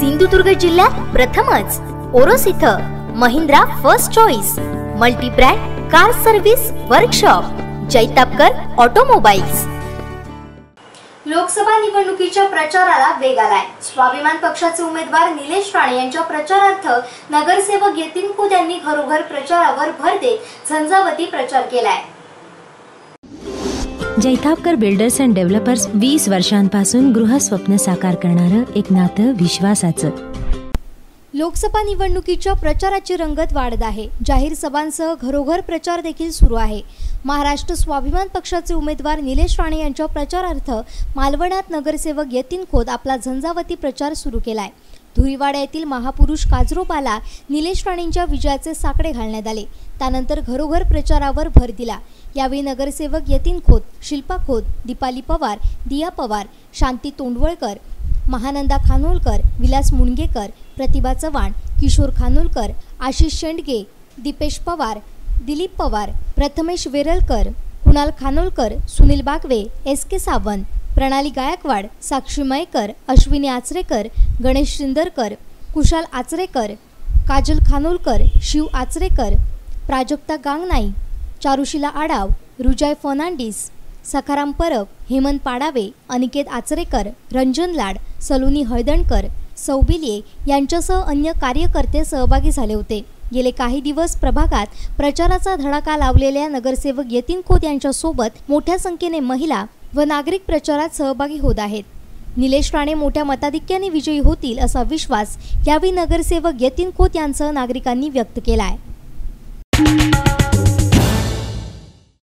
सिंधुदुर्ग जिल्ह्यात प्रथमच. ओरोस इथं Mahindra first choice multibrand car service workshop Jaitapkar automobiles. Lok Sabha निवडणुकीच्या प्रचाराला वेग आलाय. स्वाभिमान पक्षाचे उमेदवार निलेश राणे यांच्या प्रचारार्थ नगरसेवक यतीन खोत यांनी घरोघर प्रचारावर भर देत झंझावती प्रचार केलाय. जैतापकर बिल्डर्स अँड डेव्हलपर्स वीस वर्षांपासून गृहस्वप्न साकार करणारं एक नातं विश्वासाचं. लोकसभा निवडणुकीच्या प्रचाराची रंगत वाढत आहे. जाहीर सभांसह घरोघर प्रचार देखील सुरू आहे. महाराष्ट्र स्वाभिमान पक्षाचे उमेदवार निलेश राणे यांच्या प्रचारार्थ मालवणात नगरसेवक यतीन खोत आपला झंझावती प्रचार सुरू केलाय. धुळीवाडा येथील महापुरुष काजरोपाला निलेश राणेंच्या विजयाचे साकडे घालण्यात आले. त्यानंतर घरोघर प्रचारावर भर दिला. यावेळी नगरसेवक यतीन खोत शिल्पा खोत दीपाली पवार दिया पवार शांती तोंडवळकर महानंदा खानोलकर विलास मुणगेकर प्रतिभा चव्हाण किशोर खानोलकर आशिष शेंडगे दीपेश पवार दिलीप पवार प्रथमेश वेरलकर कुणाल खानोलकर सुनील बागवे एस के सावंत प्रणाली गायकवाड साक्षी मयकर अश्विनी आचरेकर गणेश शिंदरकर कुशाल आचरेकर काजल खानोलकर शिव आचरेकर प्राजक्ता गांगनाई चारुशिला आडाव रुजय फर्नांडिस सखाराम परब हेमंत पाडावे अनिकेत आचरेकर रंजन लाड सलोनी हळदणकर सौबिलिये यांच्यासह अन्य कार्यकर्ते सहभागी झाले होते. गेले काही दिवस प्रभागात प्रचाराचा धडाका लावलेल्या नगरसेवक यतीन खोत यांच्यासोबत मोठ्या संख्येने महिला व नागरिक प्रचारात सहभागी होत आहेत. निलेश राणे मोठ्या मताधिक्याने विजयी होतील असा विश्वास यावेळी नगरसेवक यतीन खोत यांसह नागरिकांनी व्यक्त केला आहे